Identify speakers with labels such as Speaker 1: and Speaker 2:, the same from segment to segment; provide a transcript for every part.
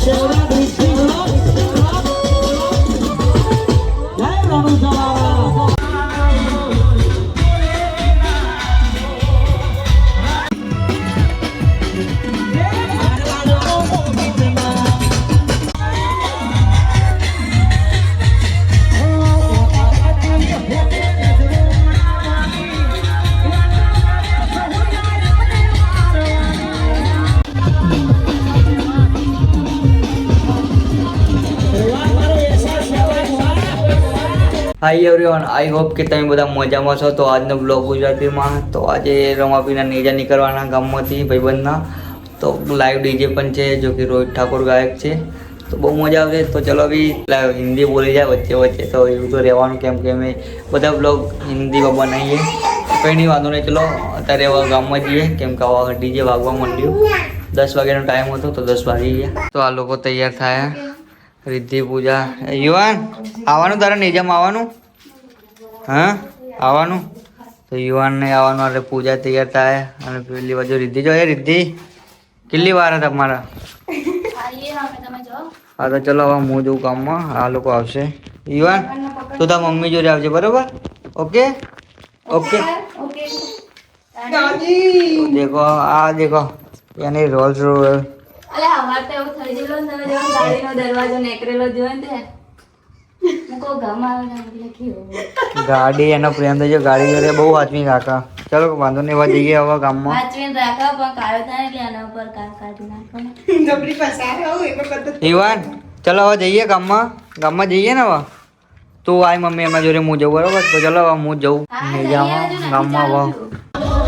Speaker 1: Shall hi everyone I hope કે તમે બધા મજામાં છો. તો આજનો બ્લોગ ગુજરાતીમાં. તો આજે રમાપીના નેજા નીકળવાના ગામમાંથી, ભાઈબંધના. તો લાઈવ ડીજે પણ છે, જો કે રોહિત ઠાકોર ગાયક છે. તો બહુ મજા આવશે. તો ચલો બી હિન્દી બોલી જાય વચ્ચે વચ્ચે. તો એવું તો રહેવાનું કેમ કે અમે બધા બ્લોગ હિન્દીમાં બનાવીએ. કંઈ નહીં, વાંધો નહીં. ચલો, અત્યારે ગામમાં જઈએ. કેમ કે ડીજે વાગવા માંડ્યું. દસ વાગ્યાનો ટાઈમ હતો, તો દસ વાગી ગયા. તો આ લોકો તૈયાર થયા. રિદ્ધિ પૂજા. યુવાન આવવાનું તારા નિજામ આવવાનું? હા? આવવાનું? તો યુવાનને આવવાનું એટલે પૂજા તૈયાર થાય. અને પેલી બાજુ રિદ્ધિ જો એ રિદ્ધિ. કેટલી વાર હતા તમારા? હા તો ચલો હવે હું જઉં કામમાં. આ લોકો આવશે. યુવાન તું તાર મમ્મી જોડે આવજે બરોબર? ઓકે? ઓકે. દેખો આ દેખો. એની રોલ્સ રોયલ
Speaker 2: તો એવું થઈ ગયેલો ને તમે જેવો ગાડીનો દરવાજો નેકરેલો જોયો ને તે હું આવે ને એટલે કેવું
Speaker 1: ગાડી એનો પ્રેમ થઈ ગયો. ગાડી જોડે બહુ હાથમી કાકા ચલો વાંધો નહીં વાત જઈએ હવે ગામમાં.
Speaker 2: વાંચવીને રાખા પણ કાળો થાય એટલે એના ઉપર કાળ કાઢી નાખો ને.
Speaker 1: ઈવાન ચલો હવે જઈએ ગામમાં. ગામમાં જઈએ ને હવે? તું આય મમ્મી એમાં જોડે હું જઉં બરોબર? તો ચલો હવે હું જઉં. ગામમાં હવે.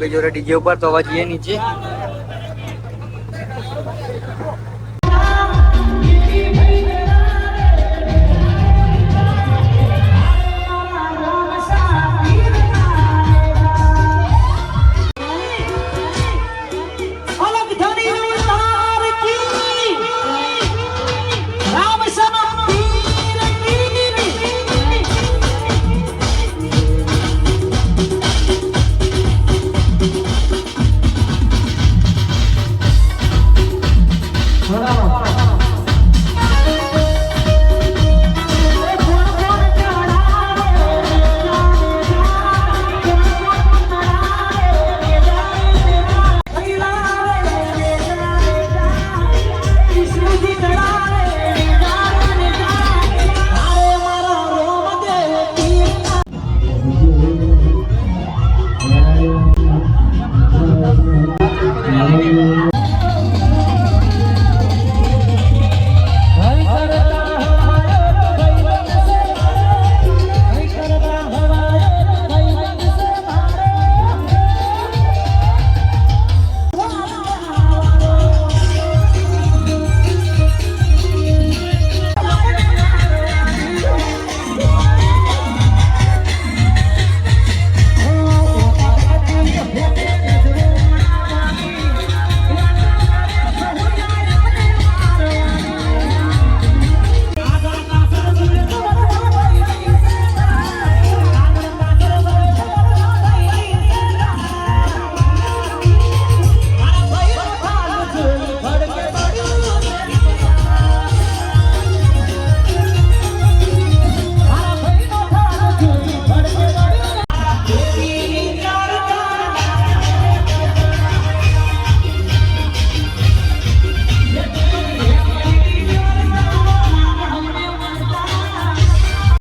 Speaker 2: એક જોડે
Speaker 1: ડીજે ઉપર તો અવાજ એ નીચે. Bravo.